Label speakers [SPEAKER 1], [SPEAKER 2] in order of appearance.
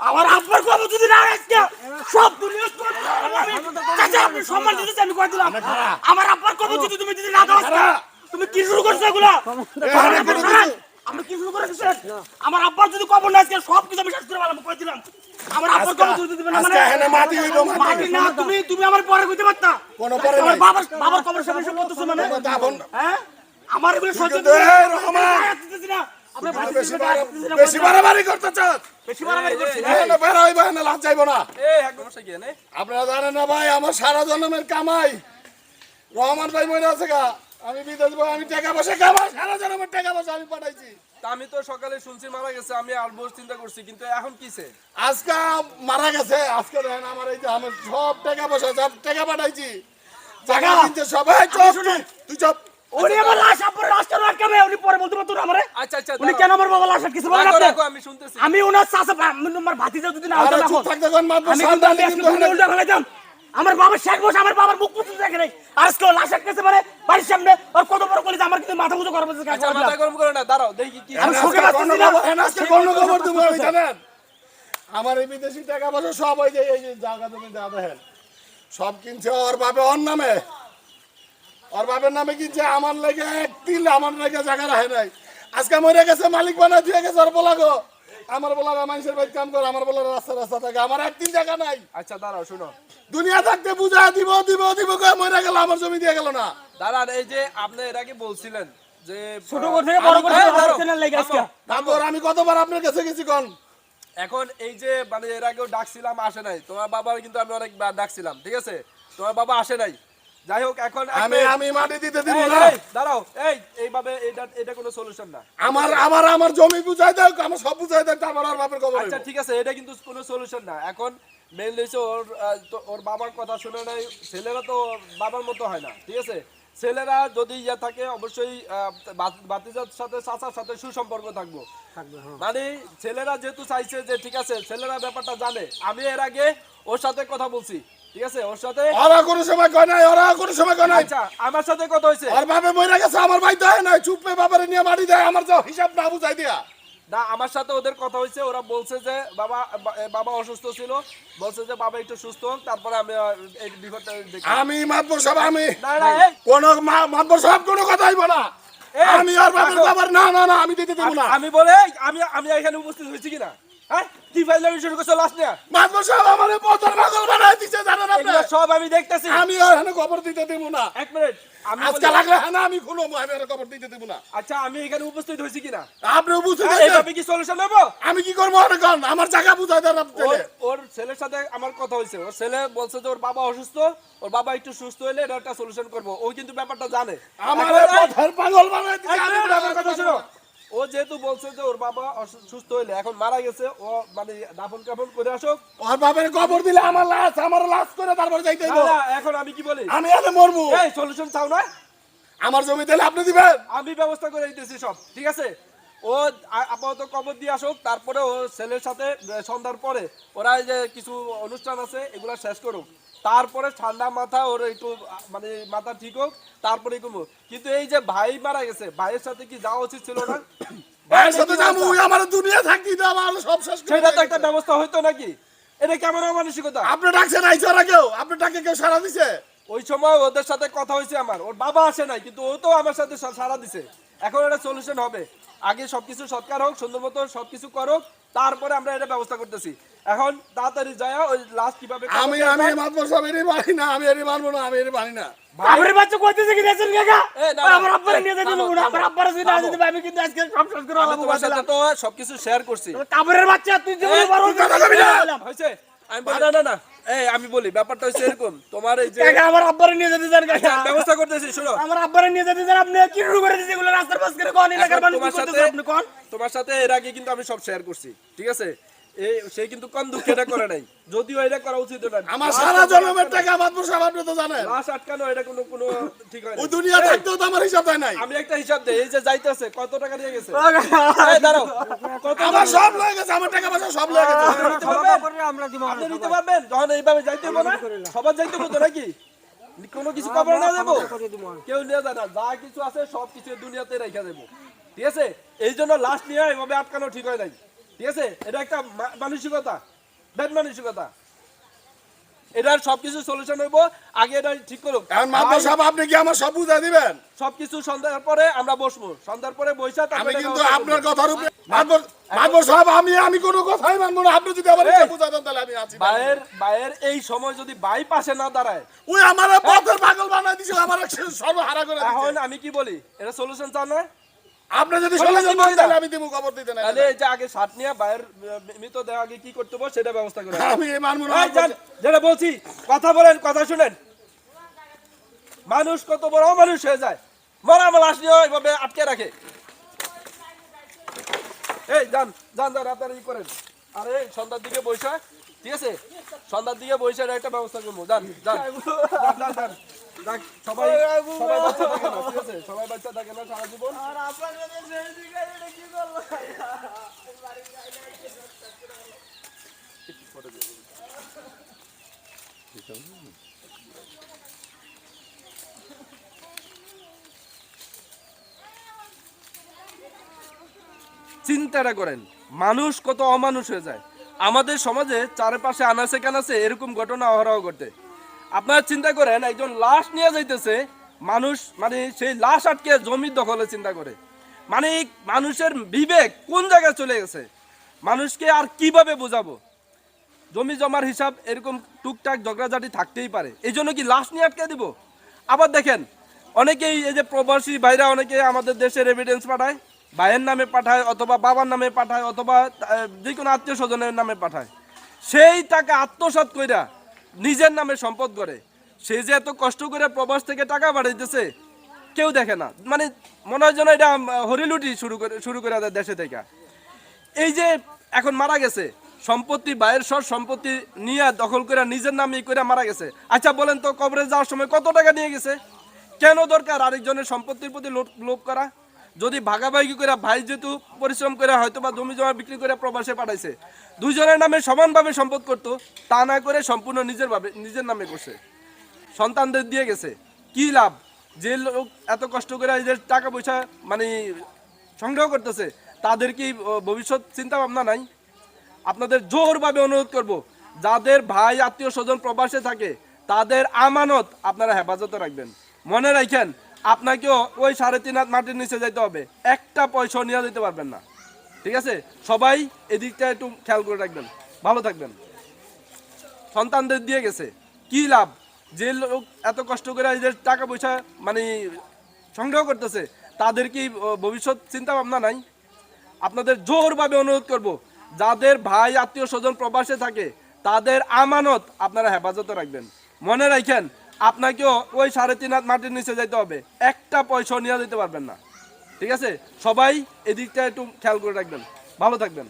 [SPEAKER 1] আমার আব্বার কবে যদি না আজকে সব দুনিয়া চাচা আপনি সম্মান দিতেছেন আমি কই দিলাম। আমার আব্বার কবে যদি তুমি যদি না দাও তুমি কি শুরু করছ এগুলা? আমি কি শুরু করেছি আমার আব্বার যদি কবর না আজকে সব কিছু আমি শেষ করে ফেলাম কই দিলাম। আমার আব্বার কবর যদি দিবে না মানে
[SPEAKER 2] মাটি মাটি।
[SPEAKER 1] না তুমি তুমি আমার পরে কইতে পারতা।
[SPEAKER 2] কোনো পরে
[SPEAKER 1] আমার বাবার বাবার কবর সামনে সব করতেছো মানে। হ্যাঁ? আমার এগুলো সহ্য
[SPEAKER 2] রহমান,
[SPEAKER 1] আপনি
[SPEAKER 2] বেশি বাড়াবাড়ি আপনারা জানেন না ভাই আমার সারা জন্মের কামাই। রহমান ভাই মনে আছে গা। আমি বিদেশ আমি টাকা পয়সা কামাই সারা জন্মের টাকা পয়সা আমি পাঠাইছি।
[SPEAKER 3] আমি তো সকালে শুনছি মারা গেছে আমি আসব চিন্তা করছি কিন্তু এখন কিসে?
[SPEAKER 2] আজকে মারা গেছে আজকে দেখেন আমার এই যে আমার সব টাকা পয়সা সব টাকা পাঠাইছি। কিনতে সবাই চপ তুই চপ
[SPEAKER 1] উনি আমার লাশ আপনার উনি পরে বলতে পারতো আমারে?
[SPEAKER 3] আচ্ছা আচ্ছা
[SPEAKER 1] উনি কেন আমার বাবা লাশ কিছু বলেন আপনি।
[SPEAKER 3] আমি শুনতেছি।
[SPEAKER 1] আমি ওনার চাচা আমার ভাতিজা যদি না
[SPEAKER 2] আরে
[SPEAKER 1] হতো।
[SPEAKER 2] চুপ মাত্র
[SPEAKER 1] কিন্তু উল্টা ফেলাইতাম আমার বাবার শেখ বসে আমার বাবার মুখ দেখে নাই। আজকে ও লাশ আটকেছে মানে বাড়ির সামনে। আর কত বড় করেছে আমার কিন্তু মাথা উঁচু করার
[SPEAKER 3] আচ্ছা মাথা গরম করো না দাঁড়াও দেখি কি
[SPEAKER 1] আমি শোকে না।
[SPEAKER 2] খবর- হ্যাঁ, দেবো আমি জানেন? আমার এই বিদেশি টাকা পয়সা সব ওই যে এই জায়গা তুমি দেখেন সব কিনছে ওর বাপে ওর নামে। ওর বাপের নামে কিনছে আমার লেগে এক তিল আমার লেগে জায়গা রাখে নাই? আজকে মরে গেছে মালিক বানা দিয়ে গেছে ওর বলাগো। আমার বলাগো মানুষের বাড়ি কাম করে আমার বলার রাস্তা রাস্তা থাকে। আমার এক তিল জায়গা নাই।
[SPEAKER 3] আচ্ছা দাঁড়াও শুনো।
[SPEAKER 2] দুনিয়া থাকতে বুঝা দিব দিব দিব করে মরে গেল আমার জমি দিয়ে গেল না।
[SPEAKER 3] দাঁড়ান এই যে আপনি এর আগে বলছিলেন যে
[SPEAKER 1] ছোট থেকে বড় করে
[SPEAKER 2] আমি কতবার আপনার কাছে গেছি কোন?
[SPEAKER 3] এখন এই যে মানে এর আগেও ডাকছিলাম আসে নাই। তোমার বাবার কিন্তু আমি অনেক ডাকছিলাম ঠিক আছে? তোমার বাবা আসে নাই। যাই হোক এখন
[SPEAKER 2] আমি আমি মাটি দিতে দিব না?
[SPEAKER 3] দাঁড়াও এই এইভাবে এটা এটা কোনো সলিউশন না।
[SPEAKER 2] আমার আমার আমার জমি বুঝাই দাও আমার সব বুঝাই দাও তারপর আর বাপের খবর
[SPEAKER 3] আচ্ছা ঠিক আছে এটা কিন্তু কোনো সলিউশন না। এখন হচ্ছে ওর ওর বাবার কথা শুনে নাই ছেলেরা তো বাবার মতো হয় না ঠিক আছে? ছেলেরা যদি ইয়ে থাকে অবশ্যই বাতিজার সাথে চাচার সাথে সুসম্পর্ক থাকব। মানে ছেলেরা যেহেতু চাইছে যে ঠিক আছে ছেলেরা ব্যাপারটা জানে আমি এর আগে ওর সাথে কথা বলছি। ঠিক আছে ওর সাথে?
[SPEAKER 2] ওরা কোনো সময় কয় নাই ওরা কোনো সময় কয় নাই।
[SPEAKER 3] আচ্ছা আমার সাথে কথা হয়েছে।
[SPEAKER 2] আর বাপে মরে গেছে আমার ভাই দেয় নাই চুপে বাবারে নিয়ে মাটি দেয় আমার তো হিসাব না বুঝাই দিয়া।
[SPEAKER 3] না আমার সাথে ওদের কথা হয়েছে ওরা বলছে যে বাবা বাবা অসুস্থ ছিল বলছে যে বাবা একটু সুস্থ হোক তারপরে আমি আহ, এই বিপদটা
[SPEAKER 2] আমি মাতবর কোন মাতবর সব কোনো কথা হইব আমি আর বাবার না না না আমি দিতে দেব না।
[SPEAKER 3] আমি বলে আমি আমি এখানে উপস্থিত হয়েছি কিনা? কি ফাইলামি শুরু করছ লাস্ট নিয়ে?
[SPEAKER 2] মাতবর সব আমার পথর পাগল বানাই দিছে জানেন আপনি?
[SPEAKER 3] সব আমি দেখতেছি।
[SPEAKER 2] আমি আর এখানে খবর দিতে দেব না।
[SPEAKER 3] এক মিনিট আমি
[SPEAKER 2] আজকে লাগলে আমি খুলো আমি আর খবর দিতে দেব না।
[SPEAKER 3] আচ্ছা আমি এখানে উপস্থিত হয়েছি কিনা?
[SPEAKER 2] আপনি বুঝতে
[SPEAKER 3] এইভাবে কি সলিউশন নেব?
[SPEAKER 2] আমি কি করব আমার জায়গা বুঝাই দেন আপনি
[SPEAKER 3] ওর ছেলের সাথে আমার কথা হয়েছে। ওর ছেলে বলছে যে ওর বাবা অসুস্থ ওর বাবা একটু সুস্থ হলে এটা একটা সলিউশন করব। ও কিন্তু ব্যাপারটা জানে।
[SPEAKER 2] আমার
[SPEAKER 3] এখন
[SPEAKER 2] পাগল বানাই দিছে আমি
[SPEAKER 3] কথা
[SPEAKER 2] কথা
[SPEAKER 3] শোনো। ও যেহেতু বলছে যে ওর বাবা সুস্থ হইলে এখন মারা গেছে ও মানে দাফন কাফন করে আসুক।
[SPEAKER 2] ওর বাবার কবর দিলে আমার লাশ আমার লাশ করে তারপর যাইতে
[SPEAKER 3] না, এখন আমি কি বলি?
[SPEAKER 2] আমি আগে মরবো।
[SPEAKER 3] এই সলিউশন চাও না?
[SPEAKER 2] আমার জমি দিলে আপনি দিবেন
[SPEAKER 3] আমি ব্যবস্থা করে দিতেছি সব ঠিক আছে? ও আপাতত কবর দিয়ে আসুক তারপরে ও ছেলের সাথে সন্ধ্যার পরে ওরা যে কিছু অনুষ্ঠান আছে এগুলা শেষ করুক। তারপরে ঠান্ডা মাথা ওর একটু মানে মাথা ঠিক হোক তারপরে কমবো কিন্তু এই যে ভাই মারা গেছে ভাইয়ের সাথে কি যাওয়া উচিত ছিল না?
[SPEAKER 2] ভাইয়ের সাথে যাব আমার দুনিয়া থাকি দাও আমার সব শেষ
[SPEAKER 3] সেটা তো একটা ব্যবস্থা হইতো নাকি? এটা কেমন মানসিকতা
[SPEAKER 2] আপনি ডাকছেন আইছে কেউ? আপনি ডাকে কেউ সারা দিছে?
[SPEAKER 3] ওই সময় ওদের সাথে কথা হয়েছে আমার। ওর বাবা আসে নাই কিন্তু ও তো আমার সাথে সা- সাড়া দিছে। এখন এটা সলিউশন হবে। আগে সবকিছু সৎকার হোক সুন্দর মতো সবকিছু করুক তারপরে আমরা এটা ব্যবস্থা করতেছি। এখন তাড়াতাড়ি যায় ওই লাস্ট কীভাবে
[SPEAKER 2] আমি আমি মাতবর সব এরই মানি না আমি এরই মানবো না আমি এরই মানি না।
[SPEAKER 1] আমার বাচ্চা কইতেছে কি দেখছেন কাকা আমার আব্বারে নিয়ে দেবো না আমার আব্বারে যদি না যেতে আমি কিন্তু আজকে সব শেষ করে আলাদা
[SPEAKER 3] তোমার সাথে তো সবকিছু শেয়ার করছি।
[SPEAKER 1] কাবরের বাচ্চা তুই যে বড়।
[SPEAKER 3] হয়েছে? আমি না না না। এই আমি বলি ব্যাপারটা হচ্ছে এরকম তোমার এই যে
[SPEAKER 1] কাকা আমার আব্বারে নিয়ে যেতে চান কাকা।
[SPEAKER 3] ব্যবস্থা করতেছি শোনো।
[SPEAKER 1] আমার আব্বারে নিয়ে যেতে চান আপনি কি শুরু করে দিয়েছে এগুলো? রাস্তার পাশ করে কোন এলাকার মানুষ কি
[SPEAKER 3] তোমার
[SPEAKER 1] করতেছে? আপনি কোন?
[SPEAKER 3] তোমার সাথে এর আগে কিন্তু আমি সব শেয়ার করছি ঠিক আছে? এই সে কিন্তু কোন দুঃখ এটা করে নাই। যদিও এটা করা উচিত না
[SPEAKER 2] আমার সারা জন্মের টাকা আপনি তো জানেন
[SPEAKER 3] লাশ আটকানো এটা কোনো কোনো ঠিক হয়
[SPEAKER 2] ওই দুনিয়া থাকতেও তো আমার হিসাব দেয় নাই।
[SPEAKER 3] আমি একটা হিসাব দেই এই যে যাইতেছে কত টাকা দিয়ে গেছে? এই দাঁড়াও। কত
[SPEAKER 2] আমার সব লয়ে গেছে আমার টাকা পয়সা সব লয়ে গেছে।
[SPEAKER 3] নিতে পারবেন? আপনি নিতে পারবেন? যখন এইভাবে যাইতে হবে না সবার যাইতে হবে নাকি? কোনো কিছু খবর না দেবো? কেউ নিয়ে যায় না। যা কিছু আছে সব কিছু দুনিয়াতে রেখে দেবো। ঠিক আছে? এই জন্য লাস্ট নিয়ে এইভাবে আটকানো ঠিক হয় নাই। ঠিক আছে? এটা একটা মানসিকতা ব্যাড মানসিকতা। এটার সবকিছু সলিউশন হইব আগে এটা ঠিক করুক।
[SPEAKER 2] এখন মাদ্রাসা সাহেব আপনি কি আমার সব বুঝা দিবেন?
[SPEAKER 3] সবকিছু সন্ধ্যার পরে আমরা বসবো। সন্ধ্যার পরে বৈশা
[SPEAKER 2] আমি কিন্তু আপনার কথার উপরে সাহেব আমি আমি কোনো কথাই মানবো না। আপনি যদি আমার! এটা বুঝা দেন তাহলে আমি আছি।
[SPEAKER 3] এই সময় যদি বাই পাশে না দাঁড়ায়
[SPEAKER 2] ওই আমার পথের পাগল বানাই দিছে আমার সর্বহারা করে
[SPEAKER 3] এখন আমি কি বলি? এটা সলিউশন চান না?
[SPEAKER 2] আপনি যদি
[SPEAKER 3] বলেন
[SPEAKER 2] সরে যান
[SPEAKER 3] কি বলেন?
[SPEAKER 2] তাহলে আমি দিব খবর দিতে না
[SPEAKER 3] তাহলে এই যে আগে শার্ট নিয়ে বায়ের মৃতদেহ আগে কি করতে হবে সেটা ব্যবস্থা করে।
[SPEAKER 2] আমি এই মানবো না
[SPEAKER 3] এই যান, যেটা বলছি কথা বলেন কথা শুনেন। মানুষ কত বড় মানুষ হয়ে যায়। মরা লাশ নিয়ে এইভাবে আটকে রাখে। এই যান যান যান আপনারা ই করেন। আরে সন্ধ্যার দিকে বৈশা ঠিক আছে? সন্ধ্যার দিকে বৈশা একটা ব্যবস্থা করব। যান যান। যান, যান, যান। সবাই সবাই বাচ্চা থাকে না ঠিক আছে? সবাই বাচ্চা থাকে না সারা জীবন? চিন্তাটা করেন মানুষ কত অমানুষ হয়ে যায়। আমাদের সমাজে চারপাশে আনাচে কানাচে এরকম ঘটনা অহরহ ঘটে। আপনারা চিন্তা করেন, একজন লাশ নিয়ে যাইতেছে, মানুষ মানে সেই লাশ আটকে জমির দখলে চিন্তা করে। মানে মানুষের বিবেক কোন জায়গায় চলে গেছে? মানুষকে আর কীভাবে বোঝাবো? জমি জমার হিসাব এরকম টুকটাক ঝগড়াঝাটি থাকতেই পারে। এই জন্য কি লাশ নিয়ে আটকে দিব? আবার দেখেন, অনেকেই এই যে প্রবাসী ভাইরা, অনেকে আমাদের দেশের এভিডেন্স পাঠায় ভাইয়ের নামে পাঠায় অথবা বাবার নামে পাঠায় অথবা যে কোনো আত্মীয় স্বজনের নামে পাঠায়। সেই টাকা আত্মসাৎ কইরা নিজের নামে সম্পদ করে সে যে এত কষ্ট করে প্রবাস থেকে টাকা বাড়াইতেছে কেউ দেখে না। মানে মনে হয় যেন এটা হরিলুটি শুরু করে শুরু করে দেয় দেশে থেকে। এই যে এখন মারা গেছে, সম্পত্তি বাইরের সব সম্পত্তি নিয়ে দখল করে নিজের নামে করে মারা গেছে। আচ্ছা বলেন তো, কবরে যাওয়ার সময় কত টাকা নিয়ে গেছে? কেন দরকার আরেকজনের সম্পত্তির প্রতি লোভ করা? যদি ভাগাভাগি করে ভাই যেহেতু পরিশ্রম করে হয়তো বা জমি জমা বিক্রি করে প্রবাসে পাঠাইছে, দুইজনের নামে সমানভাবে সম্পদ করতো, তা না করে সম্পূর্ণ নিজের ভাবে নিজের নামে করছে। সন্তানদের দিয়ে গেছে। কি লাভ? যে লোক এত কষ্ট করে যে টাকা পয়সা মানে সংগ্রহ করতেছে, তাদের কি ভবিষ্যৎ চিন্তা ভাবনা নাই? আপনাদের জোরভাবে অনুরোধ করব, যাদের ভাই আত্মীয় স্বজন প্রবাসে থাকে, তাদের আমানত আপনারা হেফাজতে রাখবেন। মনে রাখেন আপনাকেও ওই সাড়ে তিন হাত মাটির নিচে যেতে হবে। একটা পয়সা নিয়ে যেতে পারবেন না। ঠিক আছে? সবাই এদিকটা একটু খেয়াল করে রাখবেন। ভালো থাকবেন। সন্তানদের দিয়ে গেছে। কি লাভ? যে লোক এত কষ্ট করে যে টাকা পয়সা মানে সংগ্রহ করতেছে, তাদের কি ভবিষ্যৎ চিন্তা ভাবনা নাই? আপনাদের জোরভাবে অনুরোধ করব, যাদের ভাই আত্মীয় স্বজন প্রবাসে থাকে, তাদের আমানত আপনারা হেফাজতে রাখবেন। মনে রাখেন আপনাকেও ওই সাড়ে তিন হাত মাটির নিচে যাইতে হবে। একটা পয়সা নিয়ে যেতে পারবেন না। ঠিক আছে? সবাই এদিকটা একটু খেয়াল করে রাখবেন। ভালো থাকবেন।